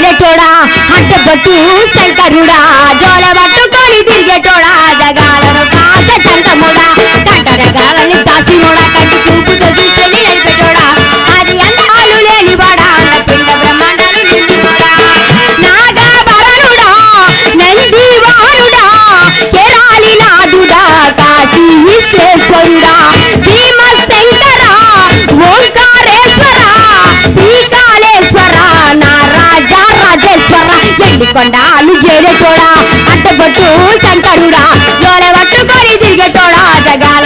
కొండాలు జేలేటోడా అడ్డబట్టు శంకరుడా జోల పట్టుకొని తిరిగేటోడా జగాలను కాస చంకముడా కంటరగాలని దాసినోడా కంటి చూపుతో చూసుకొని నడిపేటోడా అది అందాలు లేనివాడా పిండ బ్రహ్మాండాలు నిండిపోడా నాగాభరణుడా నంది వాహనుడా కేరాలి నాదుడా కాశీ కొండ అల్లు చేరేటోడా అడ్డబొట్టు సంకరుడా జోల పట్టుకొని తిరిగేటోడా జగాల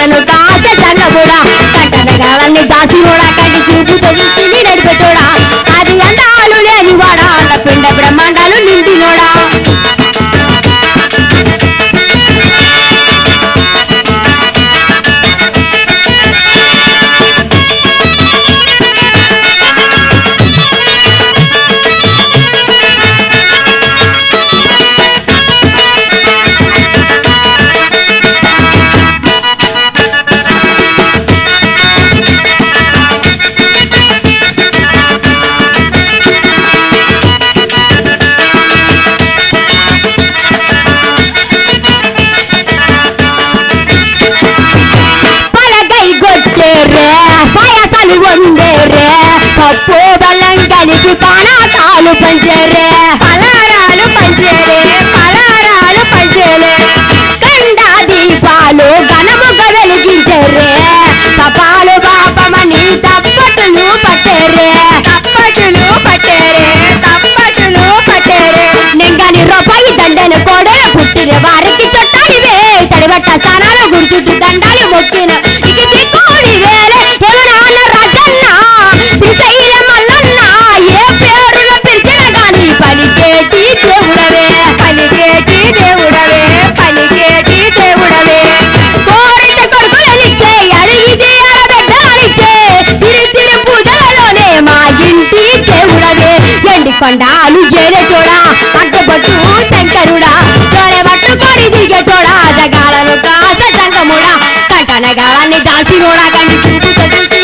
ఎండి కొండాలు జేరేటోడా అడ్డబట్టు శంకరుడా జోలె పట్టుకొని దిగేటోడా జగాలను కాస సంగముడా కంటనగాలని దాసినోడా కంటి చూపుతో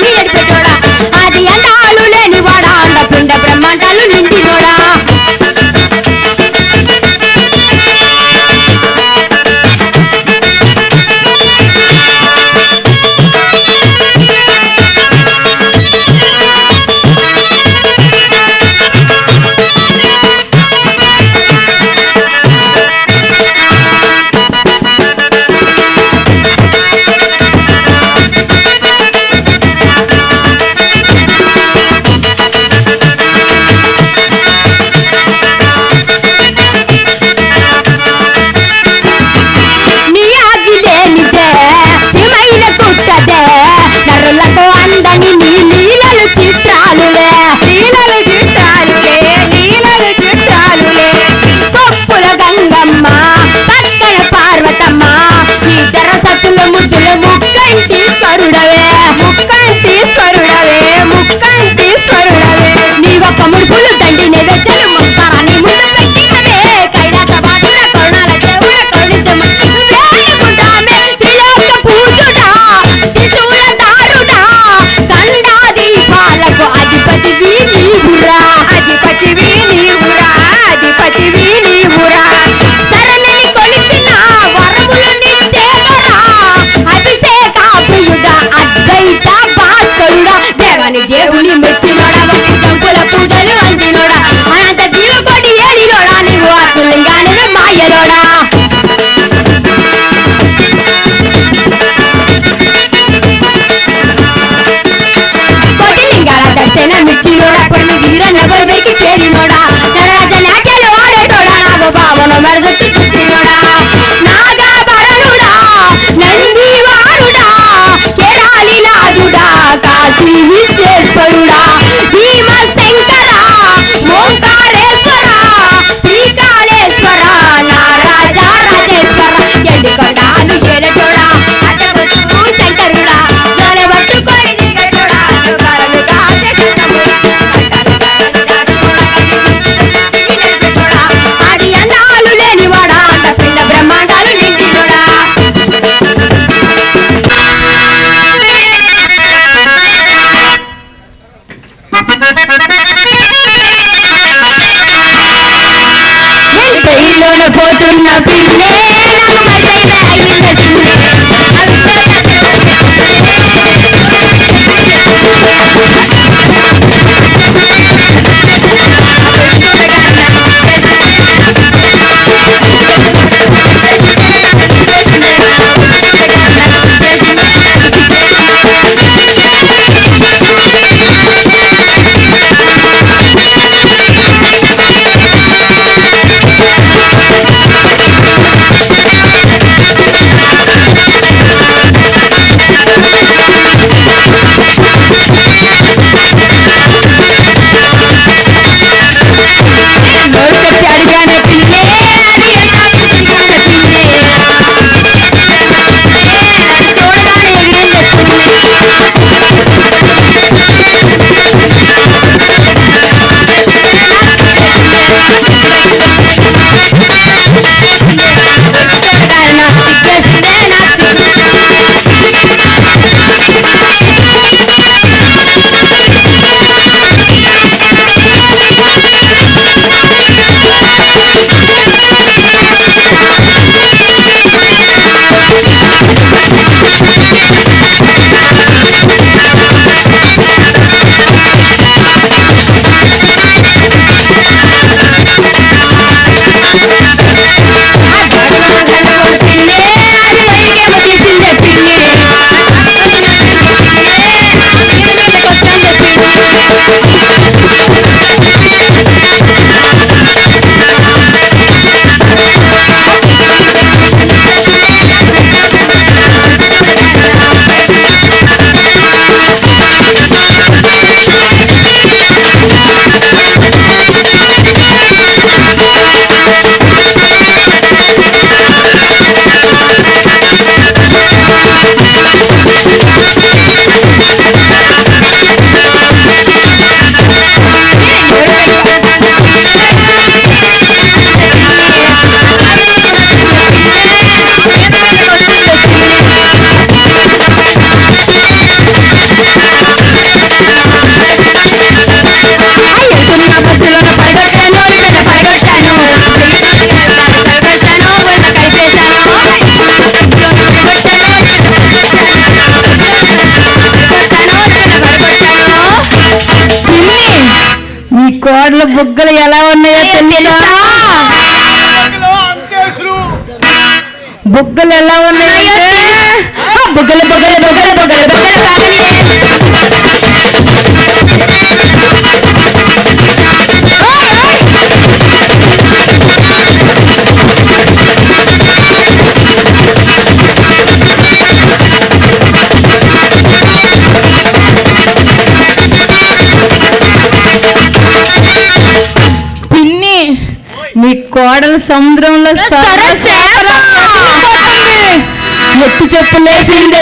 ಎದೊಡಾ பின்னே நம்மை வாழ்ந்த சுந்தரம் కోడల బుగ్గలు ఎలా ఉన్నాయో తెలుసా బుగ్గలు ఎలా ఉన్నాయంటే ఆ బుగ్గలు బుగ్గలు బుగ్గలు బుగ్గలు బుగ్గలు కోడల సముద్రంలో ఎత్తి చెప్పులేసిందే